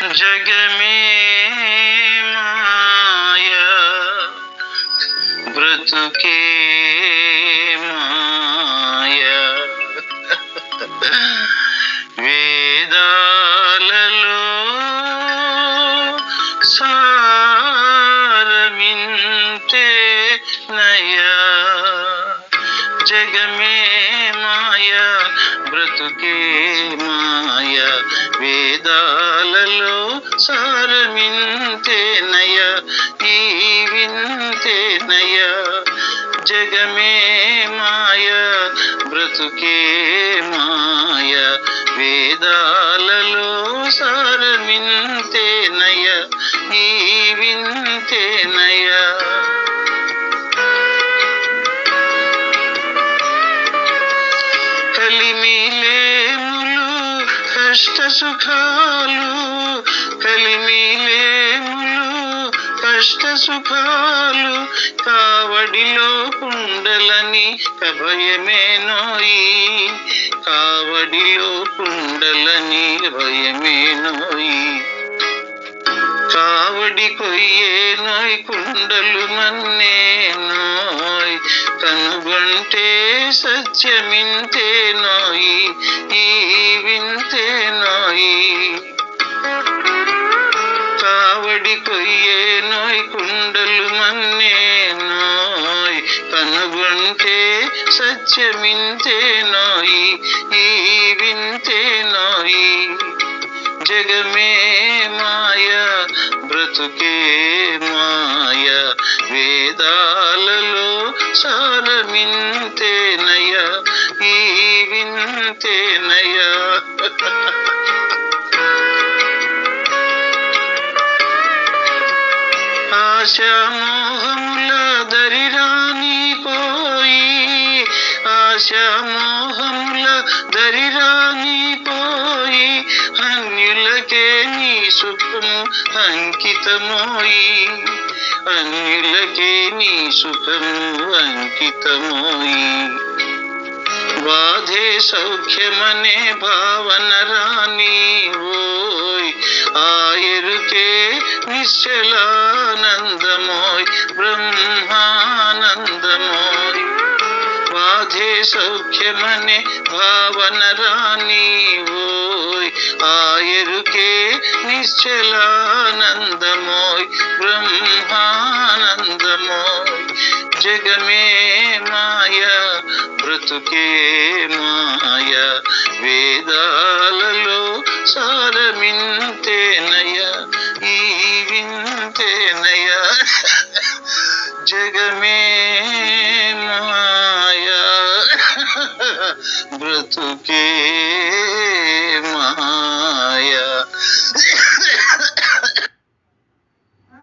జగమే మాయా బ్రతుకే మాయా వేదాలలో సారమింతే నయా జగమే మాయా బ్రతుకే మాయా వేదాలలో సారమింతేనయ ఈ వింతేనయ జగమే మాయ బ్రతుకే మాయ. వేదాలలో సారమింతేనయ ఈ వింతేనయ సుఖాలు కలిమిలేములు కష్ట సుఖాలు కావడిలో కుండలని భయమేనోయి కావడిలో కుండలని భయమేనోయి కావడి కొయ్యే నోయ్ కుండలు మన్నే నోయ్. కనుగొంటే సత్యమింతే నోయి ఈ వింతే కావడి కొయ్యే నాయ్ కుండలు మన్నే నాయ్. కనుగొంటే సత్యమింతే నోయి ఈ వింతే నోయి. జగమే మాయ బ్రతుకే మాయ. వేదాలలో సారమింతేనయ ఈ వింతేనయ ఆశామోహముల దరిరాని పోయి ఆశామోహముల దరిరాని పోయి అన్యులకే నీ సుఖము అంకితమోయి అన్యులకే నీ సుఖము అంకితమోయి. బాధే సౌఖ్యమనే భావన రాని ఓయ్ ఆయరుకే నిశ్చలానందమోయ్ బ్రహ్మానందమోయ్. బాధే సౌఖ్యమనే భావన రాని ఓయ్. ఆయరుకే నిశ్చలానందమోయ్ బ్రహ్మానందమోయ్. జగమే మాయ బ్రతుకే మాయ. వేదాలలో జగమే మాయా బ్రతుకే